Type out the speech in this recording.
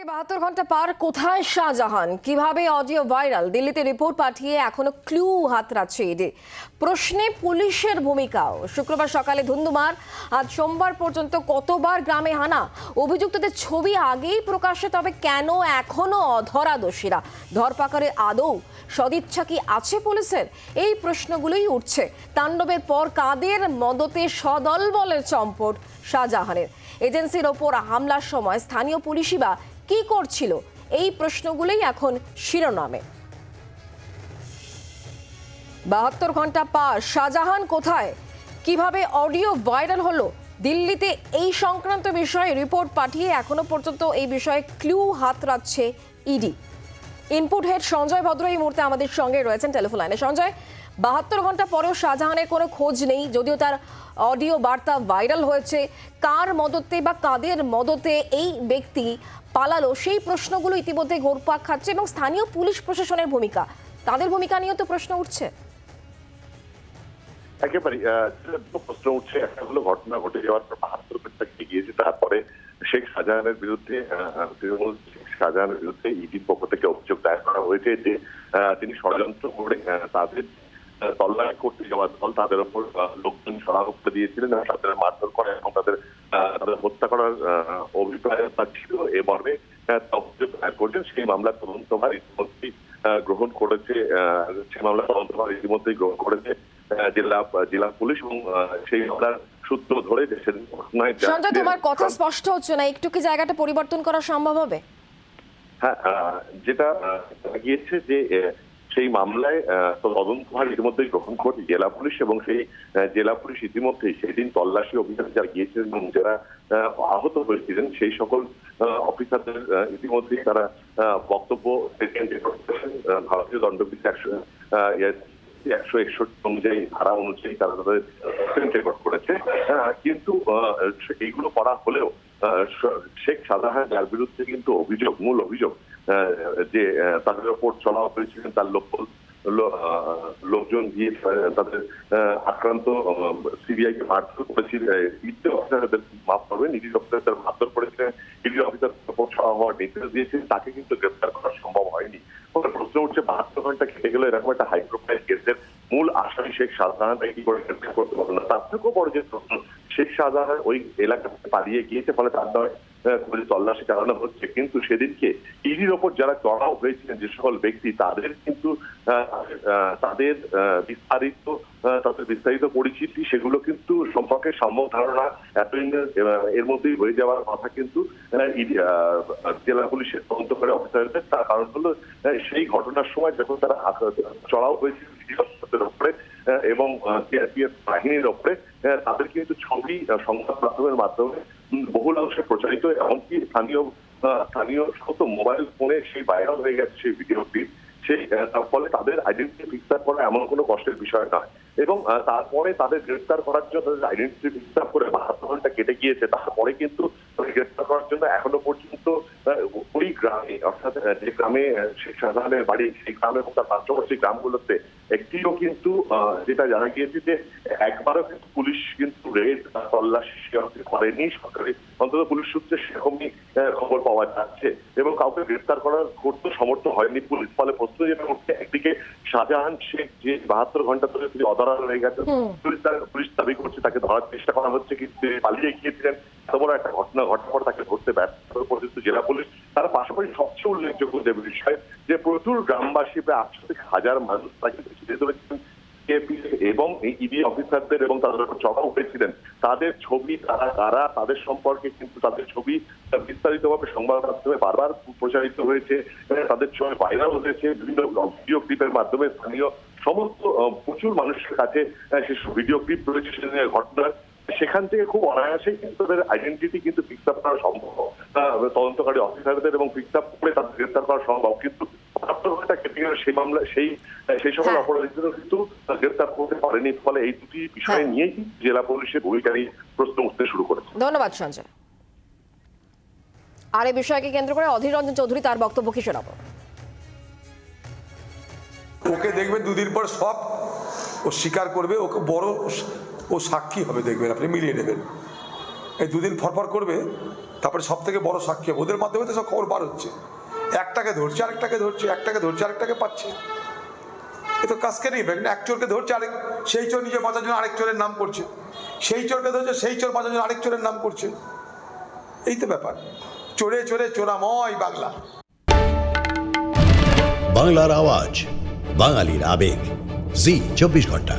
থেকে বাহাত্তর ঘণ্টা পার কোথায় শাহজাহান? কীভাবে অডিও ভাইরাল দিল্লিতে রিপোর্ট পাঠিয়ে এখনও ক্লু হাতড়াচ্ছে ইডি প্রশ্নে পুলিশের ভূমিকাও। শুক্রবার সকালে ধুন্ধুমার আজ সোমবার পর্যন্ত কতবার গ্রামে হানা? অভিযুক্তদের ছবি আগেই প্রকাশ্যে, তবে কেন এখনও অধরা দোষীরা? ধরপাকড়ে আদৌ সদিচ্ছা কি আছে পুলিশের? এই প্রশ্নগুলোই উঠছে। তাণ্ডবের পর কাদের মদতে সদল বলের চম্পট শাহজাহানের? এজেন্সির ওপর হামলার সময় স্থানীয় পুলিশই বা কি করছিল? এই প্রশ্নগুলোই এখন শিরোনামে। বাহাত্তর ঘণ্টা পার, শাহজাহান কোথায়? কীভাবে অডিও ভাইরাল হলো? দিল্লিতে এই সংক্রান্ত বিষয়ে রিপোর্ট পাঠিয়ে এখনও পর্যন্ত এই বিষয়ে ক্লু হাত রাখছে ইডি। ইনপুট হেড সঞ্জয় ভদ্র এই মুহূর্তে আমাদের সঙ্গে রয়েছেন টেলিফোন লাইনে। সঞ্জয়, বাহাত্তর ঘণ্টা পরেও শাহজাহানের কোনো খোঁজ নেই, যদিও তার অডিও বার্তা ভাইরাল হয়েছে। কার মদতে বা কাদের মদতে এই ব্যক্তি পালালো, সেই প্রশ্নগুলো ইতিমধ্যে ঘোরপাক খাচ্ছে এবং স্থানীয় পুলিশ প্রশাসনের ভূমিকা, তাদের ভূমিকা নিয়েও তো প্রশ্ন উঠছে। একেবারে প্রশ্ন উঠছে। একটা হলো ঘটনা ঘটে যাওয়ার পর বাহাত্তর ঘণ্টা গিয়েছে, তারপরে শেখ শাহজাহানের বিরুদ্ধে তৃণমূল শাহজাহানের বিরুদ্ধে ইডির পক্ষ থেকে অভিযোগ দায়ের করা হয়েছে যে তিনি ষড়যন্ত্র করে তাদের তল্লাশি করতে যাওয়া দল তাদের ওপর লোকজন সরাহ করে দিয়েছিলেন এবং তাদের মারধর করে এবং তাদের তাদের হত্যা করার অভিপ্রায় তার ছিল। এ মর্মে অভিযোগ দায়ের করেছেন। সেই মামলার তদন্তভার ইতিমধ্যেই গ্রহণ করেছে আহ, সেই মামলার তদন্তভার ইতিমধ্যেই গ্রহণ করেছে জেলা জেলা পুলিশ এবং সেই মামলার সূত্র ধরে সেদিন ঘটনায় সঞ্জয় তোমার কথা স্পষ্ট হচ্ছে না? একটু কি জায়গাটা পরিবর্তন করা সম্ভব হবে? হ্যাঁ যেটা গিয়েছে যে সেই মামলায় তদন্তভার ইতিমধ্যেই গ্রহণ করে জেলা পুলিশ এবং সেই জেলা পুলিশ ইতিমধ্যেই সেদিন তল্লাশি অভিযানে যারা গিয়েছিলেন এবং যারা আহ, আহত হয়েছিলেন সেই সকল অফিসারদের ইতিমধ্যেই তারা বক্তব্য ভারতীয় দণ্ডবিধি একশো একশো একষট্টি অনুযায়ী ধারা অনুযায়ী তারা তাদের রেকর্ড করেছে। কিন্তু এইগুলো করা হলেও শেখ শাহজাহান যার বিরুদ্ধে কিন্তু অভিযোগ মূল অভিযোগ যে তাদের ওপর চড়াও হয়েছিলেন তার লোক লো- আহ, লোকজন দিয়ে তাদের আক্রান্ত সিবিআই কে মারধর করেছিল ইডি অফিসারদের মাফ করবেন ইডি অফিসারদের মারধর করেছিলেন ইডি অফিসার চড়াও হওয়ার নির্দেশ দিয়েছেন তাকে কিন্তু গ্রেপ্তার করা সম্ভব হয়নি। প্রশ্ন উঠছে বাহাত্তর ঘণ্টা কেটে গেলে এরকম একটা হাই প্রোফাইল কেসের মূল আসামি শেখ শাহজাহান কি করে গ্রেপ্তার করতে পারল না? তার থেকেও বড় যে প্রশ্ন শেখ শাহজাহান ওই এলাকা পালিয়ে গিয়েছে ফলে তার নয় খুঁজে তল্লাশি চালানো হচ্ছে। কিন্তু সেদিনকে ইডির ওপর যারা চড়াও হয়েছিলেন যে সকল ব্যক্তি তাদের কিন্তু তাদের বিস্তারিত তাদের বিস্তারিত পরিচিতি সেগুলো কিন্তু সম্পর্কে সম্যক ধারণা এতদিনের আহ, এর মধ্যেই হয়ে যাওয়ার কথা কিন্তু জেলা পুলিশের তদন্তকারী অফিসারদের তার কারণ হলো সেই ঘটনার সময় যখন তারা চড়াও হয়েছিল উপরে এবং সিআরপিএফ বাহিনীর ওপরে তাদের কিন্তু ছবি সংবাদ মাধ্যমের মাধ্যমে বহুল অংশে প্রচারিত, এমনকি স্থানীয় স্থানীয় সমস্ত মোবাইল ফোনে সেই ভাইরাল হয়ে গেছে সেই ভিডিও ক্লিপ সেই তার ফলে তাদের আইডেন্টিটি ফিক্সার করা এমন কোনো কষ্টের বিষয় নয়। এবং তারপরে তাদের গ্রেফতার করার জন্য আইডেন্টিটি ফিক্সার করে বাহাত্তর ঘণ্টা কেটে গিয়েছে। তারপরে কিন্তু গ্রেফতার করার জন্য এখনও পর্যন্ত ওই গ্রামে অর্থাৎ যে গ্রামে শেখ শাহজাহানের বাড়ি সেই গ্রামে এবং তার পার্শ্ববর্তী গ্রামগুলোতে একটিও কিন্তু যেটা জানা গিয়েছে যে একবারও কিন্তু পুলিশ কিন্তু রেড বা তল্লাশি করেনি। সরকারি অন্তত পুলিশ সূত্রে সেরকমই খবর পাওয়া যাচ্ছে। এবং কাউকে গ্রেফতার করার করতে সমর্থ হয়নি পুলিশ। ফলে প্রশ্ন যেটা উঠছে একদিকে শাহজাহান শেখ যে বাহাত্তর ঘণ্টা ধরে তিনি অধরা রয়ে গেছেন পুলিশ তার- পুলিশ দাবি করছে তাকে ধরার চেষ্টা করা হচ্ছে কিন্তু পালিয়ে গিয়েছিলেন। বড় একটা ঘটনা ঘটার পর তাকে ধরতে ব্যর্থ পর্যন্ত জেলা পুলিশ। তার পাশাপাশি সবচেয়ে উল্লেখযোগ্য যে বিষয় যে প্রচুর গ্রামবাসী প্রায় আটশো থেকে হাজার মানুষ তাকে ধরেছিলেন KP এবং ইডি অফিসারদের এবং তাদের উপর চড়াও হয়েছিলেন। তাদের ছবি তারা কারা তাদের সম্পর্কে কিন্তু তাদের ছবি বিস্তারিতভাবে সংবাদ মাধ্যমে বারবার প্রচারিত হয়েছে। তাদের ছবি ভাইরাল হয়েছে। বিভিন্ন ভিডিও ক্লিপের মাধ্যমে স্থানীয় সমস্ত প্রচুর মানুষের কাছে আহ, সে ভিডিও ক্লিপ রয়েছে সেদিনের ঘটনার সেখান থেকে খুব অনায়াসেই কিন্তু তাদের আইডেন্টিটি কিন্তু ফিক্স আপ করা সম্ভব। তদন্তকারী অফিসারদের এবং ফিক্স আপ করে তাদের গ্রেফতার করা সম্ভব। কিন্তু সেই মামলা সেই সেই সকল হ্যাঁ। অপরাধীদেরও কিন্তু গ্রেফতার করতে পারেনি ফলে এই দুটি বিষয় হ্যাঁ। নিয়েই জেলা পুলিশের ভূমিকা নিয়ে প্রশ্ন উঠতে শুরু করেছে। ধন্যবাদ সঞ্জয়। আর এই বিষয়কে কেন্দ্র করে অধীর রঞ্জন চৌধুরী তার বক্তব্য কি শোনাবো? ওকে দেখবে দুদিন পর সব ও স্বীকার করবে ওকে বড় ও সাক্ষী হবে দেখবেন, আপনি মিলিয়ে নেবেন। এই দুদিন ফরফর করবে, তারপরে সব থেকে বড় সাক্ষী হবে। ওদের মাধ্যমে তো সব খবর বার হচ্ছে। একটাকে ধরছে, আরেকটাকে ধরছে, একটাকে ধরছে, আরেকটাকে পাচ্ছে। এ তো কাজকে নেই এক চোরকে ধরছে, আরেক, সেই চোর নিজে বাঁচার জন্য আরেক চোরের নাম করছে। সেই চোরকে ধরছে, সেই চোর বাঁচার জন্য আরেক চোরের নাম করছে। এই তো ব্যাপার। চোরে চোরে চোরাময় বাংলা। বাংলার আওয়াজ, বাঙালির আবেগ। জি, চব্বিশ ঘণ্টা।